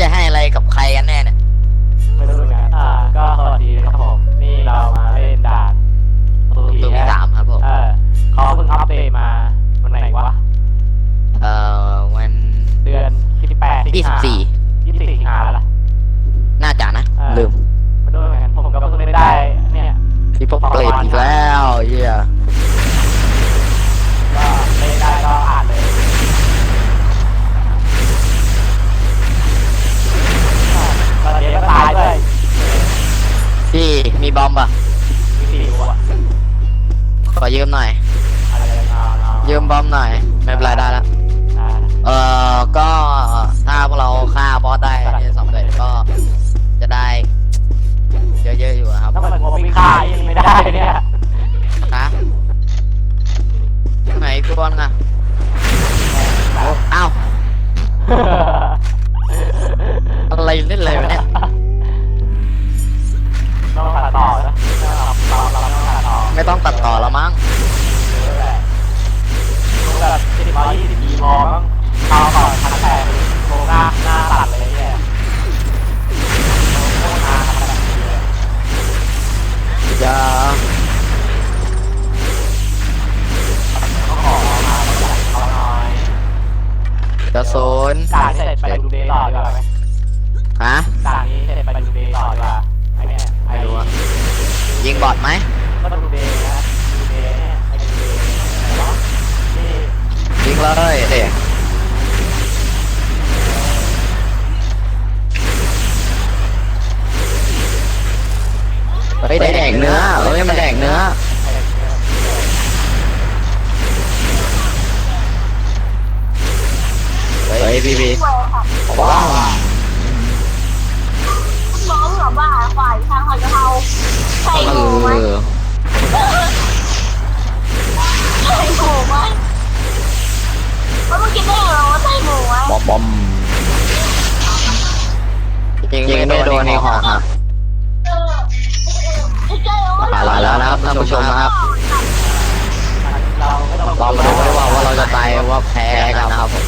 จะให้อะไรกับใครกันแน่เนี่ยไม่รู้เหมือนกันอ่า ก็สวัสดีนะครับผม นี่เรามาเล่นด่านตัวผีตัวที่นะสามครับผม เออเขาเพิ่งอัปเดตมาวันไหนวะ เอ่อวันเดือนที่แปดที่สิบสี่ บอมป่ะมีสี่หัวขอยืมหน่อยอะไรเอาเอายืมบอมหน่อยไม่เป็นไรได้แล้วอ่าเอ่อก็ถ้าพวกเราฆ่าบอสได้เนี่ยสำเร็จก็จะได้ เยอะๆอยู่นะครับถ้ามันผมไม่ฆ่ายังไม่ได้เนี่ยนะไหนตัวนึงอะโอ้อ้าว ต่อไม่ต้องตัดต่อแล้วมั้งแบบสิบร้อยยี่สิบปีมอมั้งเอาก่อนพันแปดโลหน้าหน้าตัดเลยเนี่ยโลหน้าทำแบบนี้เลยอย่าเขาขอมาเขาหน่อยจะโซนด่านนี้เสร็จไปดูเดย์ต่อดีกว่าไหมฮะด่านนี้เสร็จไปดูเดย์ต่อดีกว่าไอ้เนี่ยไอ้ไม่รู้อะยิงบอดไหมก็ดูเดย์ เลยเด็กเฮ้ยได้แดกเนื้อเฮ้ยมันแดกเนื้อเฮ้ยพี่พี่ว้าวน้องแบบว่าฝ่ายทางหอยกะเพราใส่เอหมูไหมใส่หมูไหม แล้วเมื่อกี้ได้เหรอว่าใส่หมูไหมบอมบอมยิงไม่โดนในหอกครับเออไม่ใช่ว่ามาแล้วนะครับท่านผู้ชมนะครับเราไม่ต้องเรามาดูกันว่าว่าเราจะตายว่าแพ้กันนะครับผม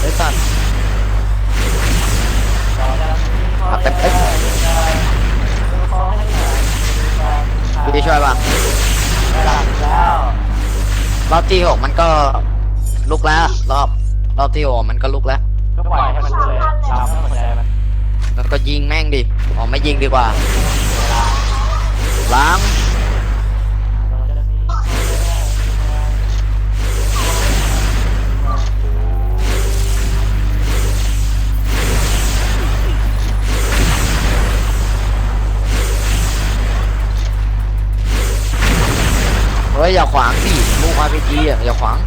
ไอ้สัตว์ครับเต็มเต็ม ช่วยป่ะแล้วรอบที่หกมันก็ลุกแล้ว รอบ รอบที่หกมันก็ลุกแล้ว ก็ปล่อยให้มันเลยเราไม่สนใจมันแล้วก็ยิงแม่งดิอ๋อไม่ยิงดีกว่าล้าง ฮ้ยอย่าขวางสิลูกอาร์พีจีอะอย่าขวาง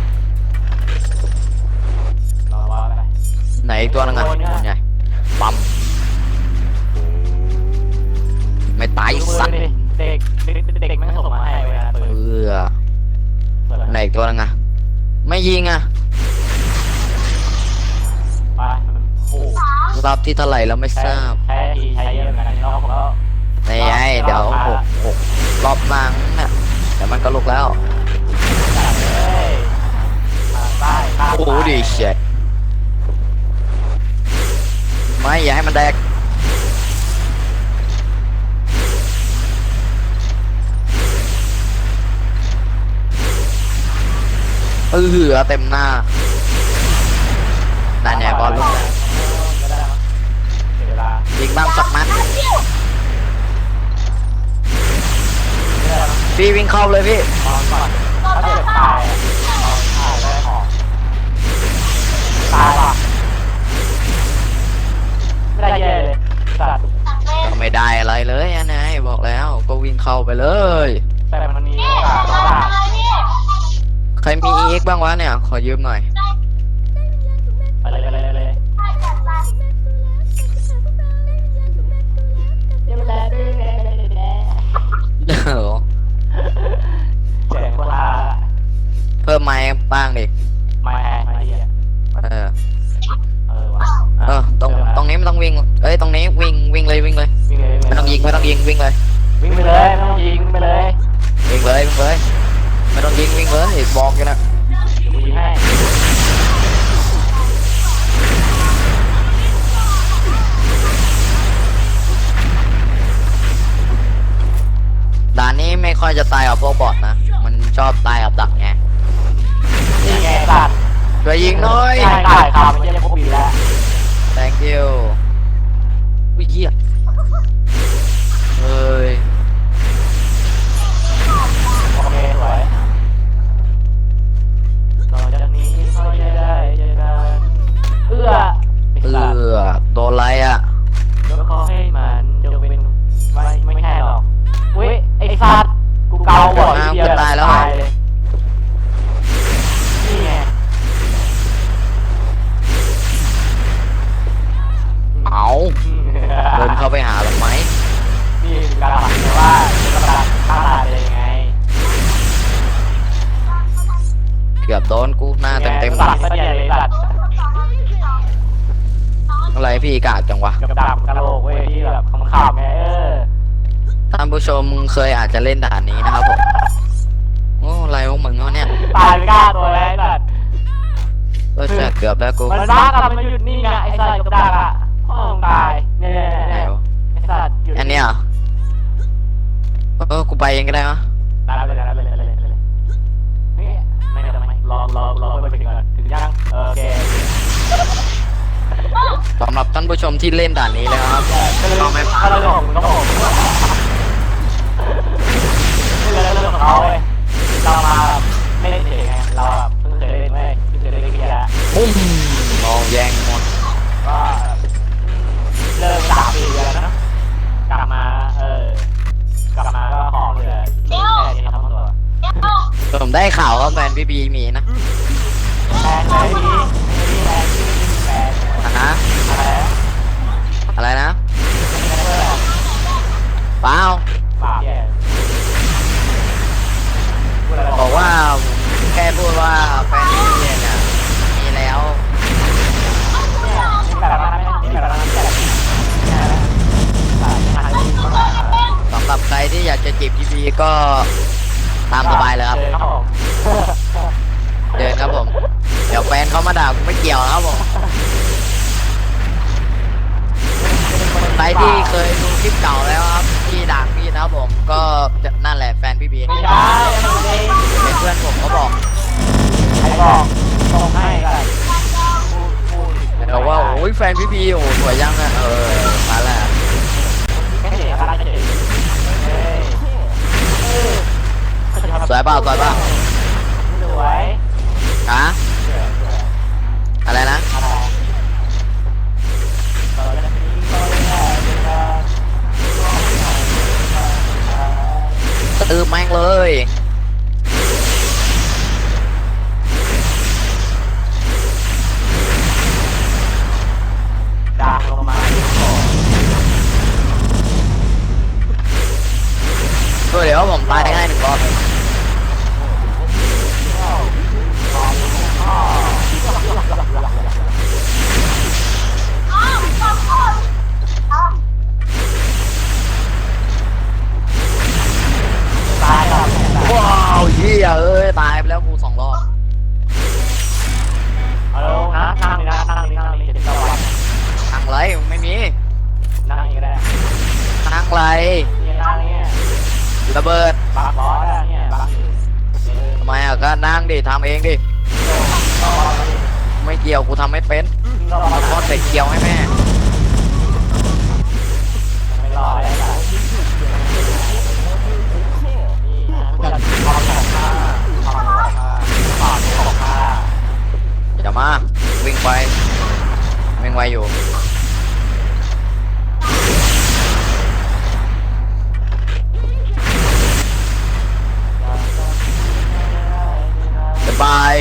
รอว่าอะไรไหนอีกตัวนึงอะไงปั๊มไม่ตายสัตว์เด็กเด็กเด็กแม่งส่งมาให้เวลาเปิดเออไหนอีกตัวนึงอะไม่ยิงอะไปโอ้รอบที่เท่าไหร่แล้วไม่ทราบแค่ทีใช้เยอะเหมือนกันรอบแล้วไม่ไอ้เดี๋ยวหกหกรอบมังน่ะ แต่มันก็ลุกแล้วจัดเลยมาใต้ตามโอ้โหดีเช็ดไม่อย่าให้มันแดกเออหือเต็มหน้า นั่นไงบอลลุกแล้วก็ได้เสียเวลายิงบ้างสักนัด พี่วิ่งเข้าเลยพี่ตอนก่อนถ้าเกิดตายตอนตายได้ขอตายป่ะไม่ได้เย่เลยสัตว์ก็ไม่ได้อะไรเลยอันไหนบอกแล้วก็วิ่งเข้าไปเลย แต่มันมีโอกต้องใครมีอีกบ้างวะเนี่ย ขอยืมหน่อย ไไม้บ้างดิไม่ไม่เหี้ยเออ เออวเออ ตรงตรงนี้ไม่ต้องวิ่ง เอ้ย ตรงนี้วิ่งวิ่งเลยวิ่งเลย วิ่งเลยไม่ต้องยิงไม่ต้องยิงวิ่งเลย วิ่งไปเลยไม่ต้องยิงไปเลยวิ่งเลยวิ่งเลย ไม่ต้องยิงวิ่งเลยบอกอยู่นะเดี๋ยวกูยิงด่านนี้ไม่ค่อยจะตายกับพวกบอทนะ มันชอบตายกับดักไง นี่ไงสัตว์ช่วยยิงหน่อย ใช่ได้ครับมันจะพวกบีแล้ว thank you อุ้ยเหี้ยเฮ้ย อะไรพี่กากจังวะกับดาบกระโหลกเว้ยที่แบบขำๆไงเออท่านผู้ชมเคยอาจจะเล่นด่านนี้นะครับผมโอ้อะไรของมึงวะเนี่ยตายไปกล้าตัวแล้วสัตว์เออจะเกือบแล้วกูมันบ้ากับมันหยุดนิ่งอะไอ้สัตว์กับดาบอะพ่อมึงตายเนี่ยไหนวะไอ้สัตว์หยุดอันเนี้ยเหรอเออกูไปเองก็ได้วะตายเลยตายเลยเลยเลยเลยเฮ้ยไม่ไม่ไม่รอรอรอไปถึงก่อนถึงยังโอเค สำหรับท่านผู้ชมที่เล่นด่านนี้แล้วครับต้องไม่พลาดเรื่องของมึงต้องบอกนี่เลยเรื่องของเขาเว้ยเรามาไม่เล่นเองไงเราเพิ่งเคยเล่นเว้ยเพิ่งเคยเล่นเกียร์ปุ้มมองแย่งหมดก็เลิกสามปีแล้วนะกลับมาเออกลับมาก็ของเหลือแค่นี้ครับทั้งตัวผมได้ข่าวว่าแฟนพี่บีมีนะแพงเลยนี้นี่ พี่โอ้สวยยังอะเออมาแล้วสวยเปล่าสวยเปล่าสวยฮะอะไรนะตื้อแม่งเลย เออเดี๋ยวผมตายง่ายหนึ่งรอบเลยตายแล้วว้าวเฮียเอ้ยตายไปแล้วกูสองรอบเอาลงนะนั่งนี่นะนั่งนี่นั่งนี่จะติดตะวันทางไรไม่มีนั่งนี่ก็ได้ทางไรนี่นั่งนี่ ระเบิดปากร้อนแล้วเนี่ยบางอยู่เออทำไมอะก็นั่งดิทำเองดิก็ไม่เกี่ยวกูทำไม่เป็นก็มาทอดใส่เกียวให้แม่ ไม่รอได้ละนี่นะมันจะทองของข้าทองของข้าทองของข้า อย่ามาวิ่งไปวิ่งไวอยู่ บาย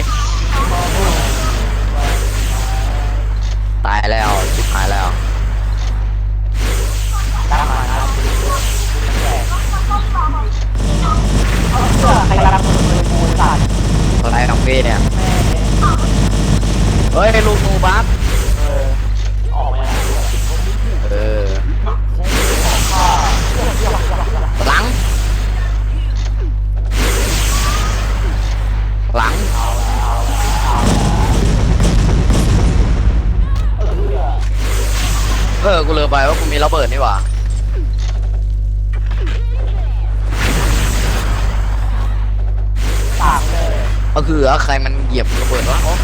ตายแล้วชิบหายแล้ว ตามมานะใครรับมือมูสัตว์อะไรของพี่เนี่ย เฮ้ยลูกมูบัฟ ออกูลืมไปว่ากูมีระเบิดนี่หว่าก็คือใครมันเหยียบระเบิดวะโอ๊ะ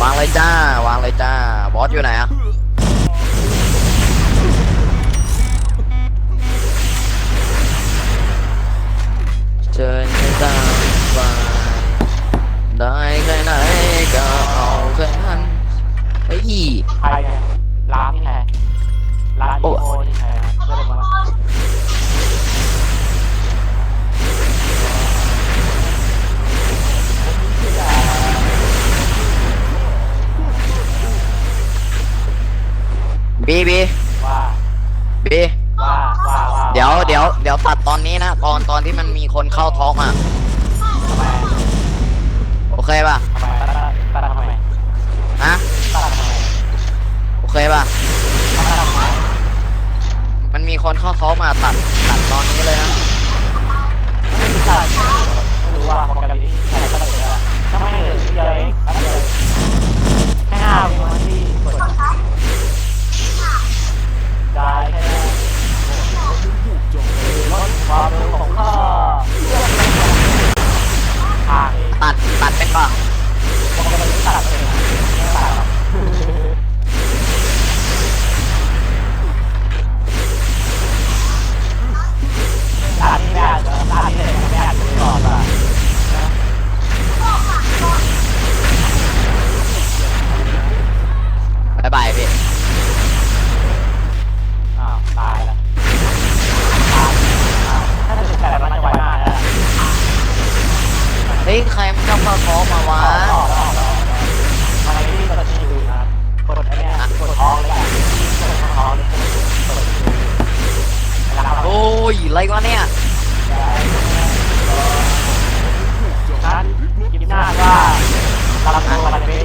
วางเลยจ้าวางเลยจ้าบอสอยู่ไหนอะเชิญให้ตามไปได้แค่ไหนก็ เอาแค่นั้นเฮ้ยใครเนี่ยร้านนี่ใครร้านอีโอนี่ใครนะเพื่อนมาบีบีว่าบีว่าว่าว่าเดี๋ยวเดี๋ยวเดี๋ยวตัดตอนนี้นะตอนตอนที่มันมีคนเข้าท้องอะทำไมโอเคป่ะทำไมตัดตัดทำไม ฮะโอเคป่ะ มันมีคนเข้าเขามาตัดตัดตอนนี้เลยนะไม่รู้ตัดไม่รู้ว่าโปรแกรมนี้ใครตัดเลยอะทำไมเหลือเดียวเอะแค่ห้าวิ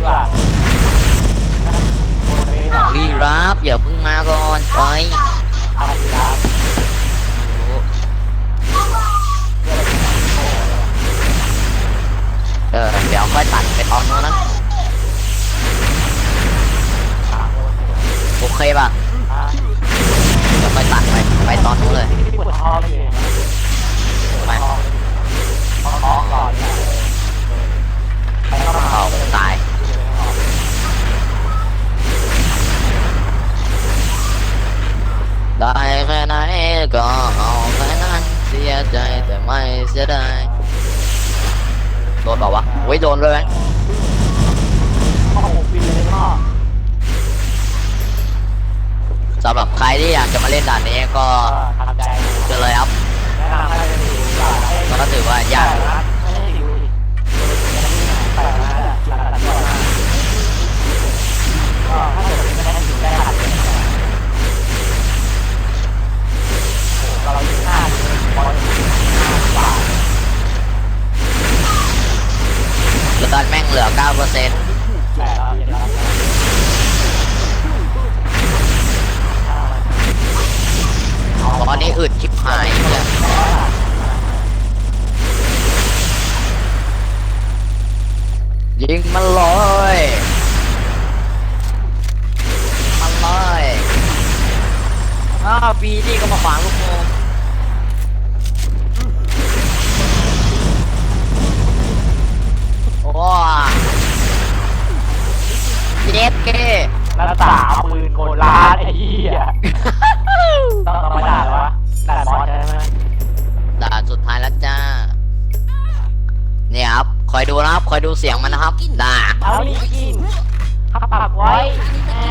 กว่ารีรับอย่าเพิ่งมาก่อนไปอะไรครับเออเดี๋ยวค่อยตัดไปตอนนู้นนะโอเคป่ะเดี๋ยวค่อยตัดไปไปตอนนู้นเลยปวดท้องเลยไปท้องก่อนเอาตาย ได้แค่ไหนก็เอาแค่นั้นเสียใจแต่ไม่เสียดายโดนเปล่าวะโอ้ยโดนเลยไหมโอ้โหบินเลยพ่อสำหรับใครที่อยากจะมาเล่นด่านนี้ก็ทำใจ เจอเลยครับ เจ็ดเก้แล้วตาปืนโกนล้านไอ้เหี้ยต้องต้องมาด่าเหรอวะด่าบอสใช่ไหมด่านสุดท้ายแล้วจ้า เนี่ยครับ คอยดูนะครับ คอยดูเสียงมันนะครับด่าเอาลิกินขับปากไว้แม่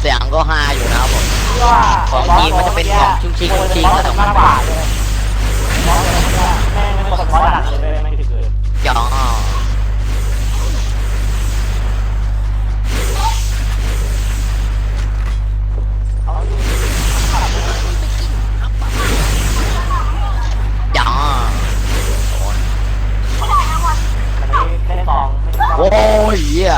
เสียงก็ฮาอยู่นะครับผมว่าของจริงมันจะเป็นของชุ่มชิงชุ่มชิงก็ต้องมากกว่าเลยบอสเนี่ยแม่งไม่กดบอสด่าเลยไม่ถึงเลย จ๋อ ปองโอ้ยเหี้ย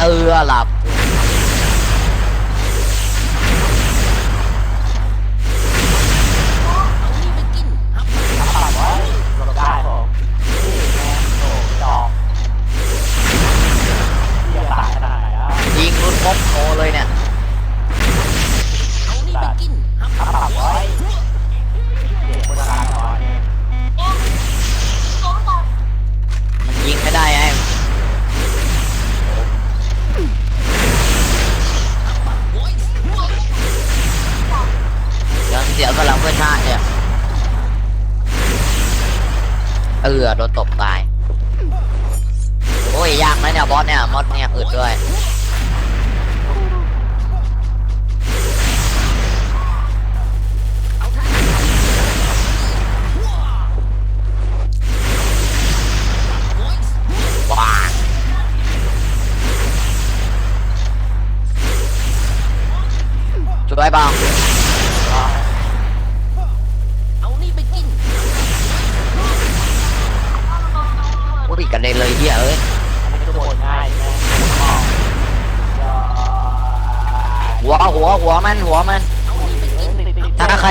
เออหลับ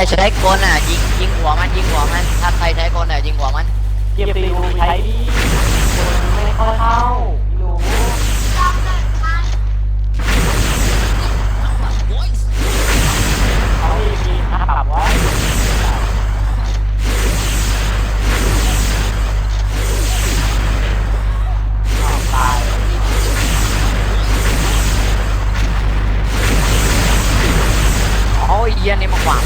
ใช้คนอะยิงยิงหัวมันยิงหัวมันถ้าใครใช้กนอะยิงหัวมันเกียบตีรูใช้ดีไม่ค่อยเข้าดูเขามีมีนะปรับไว้ตายโอ้ยเยี่ยนี่มาขวาง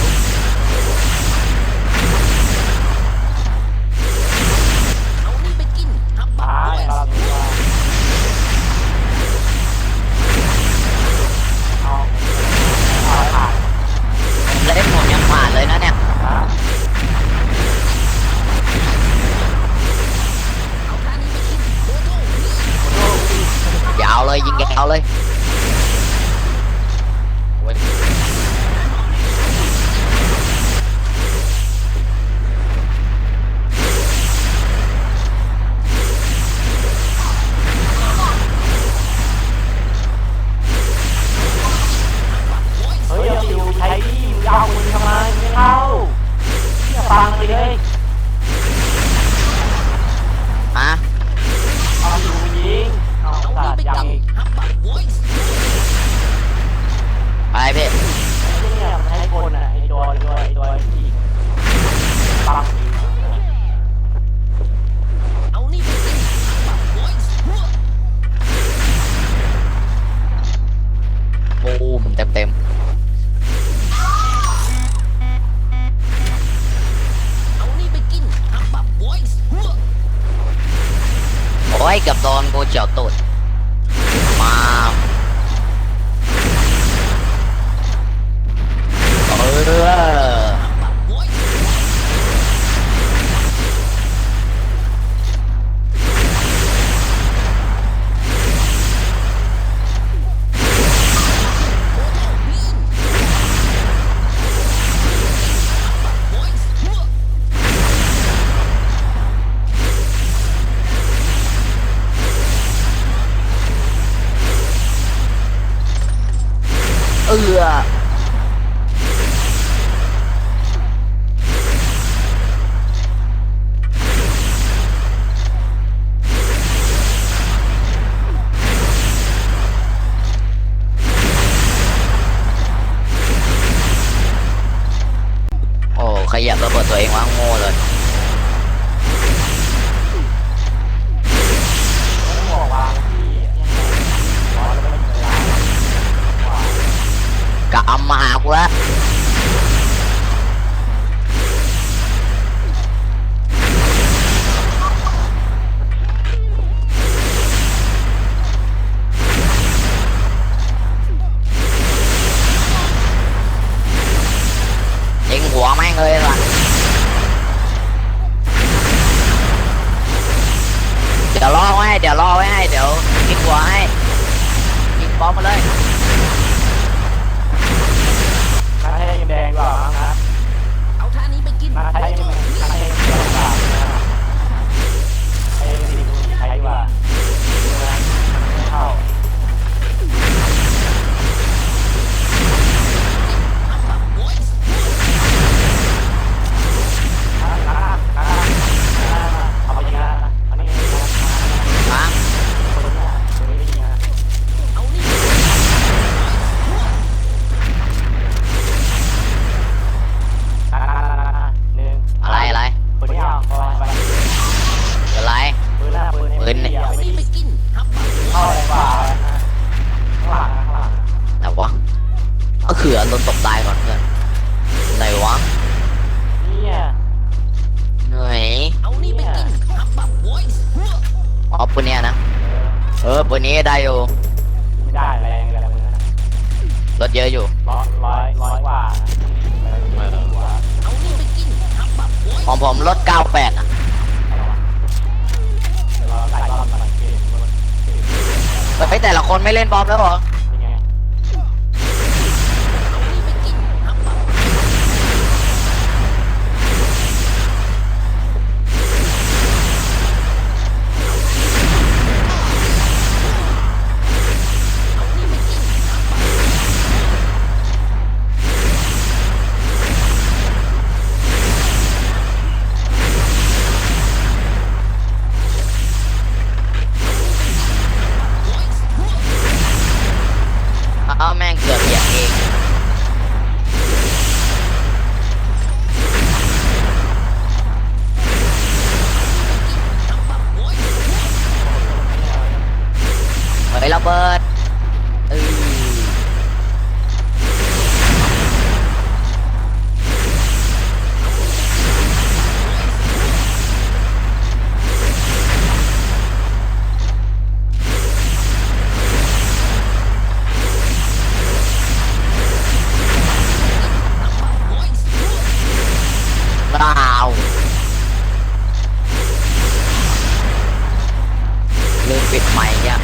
ปิดใหม่เนี่ย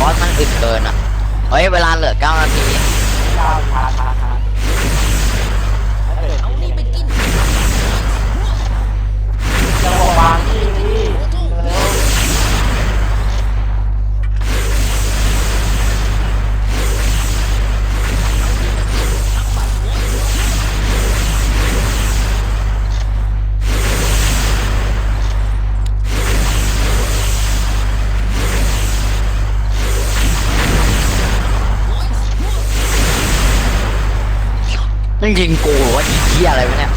บอสมันอึดเกินอะ เฮ้ย เวลาเหลือเก้านาทีเอานี่ไปกินจะบอกบา นั่นยิงกูหรอว่าอีเหี้ยอะไรวะเนี่ย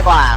Nói!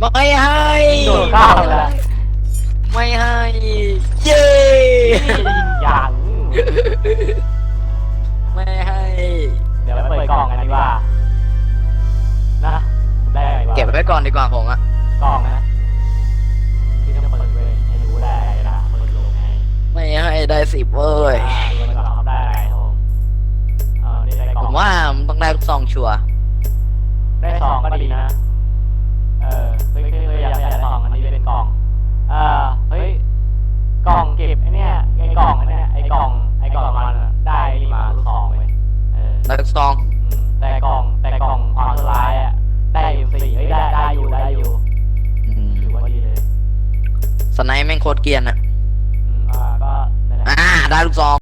ไม่ให้โดดข้ามไปแล้วไม่ให้เย้นี่จะยิงยางไม่ให้เดี๋ยวไปเปิดกล่องกันดีกว่านะได้ไหมวะเก็บไว้ก่อนดีกว่าผมอะกล่องนะที่ต้องเปิดเว้ยให้รู้ได้นะเปิดลงไงไม่ให้ได้สิบเว้ยอ่าดูกันก่อนเขาได้อะไรครับผมเออนี่ได้กล่ผองมว่ามันต้องได้ลูกซองชัวร์ได้ซองก็ดีนะเออเฮ้ ยเฮ้ยเฮ้ยอยากอยากได้ซองอันนี้เป็นกล่องเออเฮ้ยกล่องเก็บไอ้เนี่ยไอ้กล่องไอ้เนี่ยไอ้กล่องไอ้กล่องมันอะได้นี่มาลูกซองเว้ยเออได้ลูกซองอืมแต่กล่องแต่กล่องความชั่วร้ายอะได้อยู่สี่เฮ้ยได้ได้อยู่ได้อยู่อืมถือว่าดีเลยสไนป์แม่งโคตรเกรียนอะอืมอ่าก็นั่นแหละ อ่าได้ลูกซอง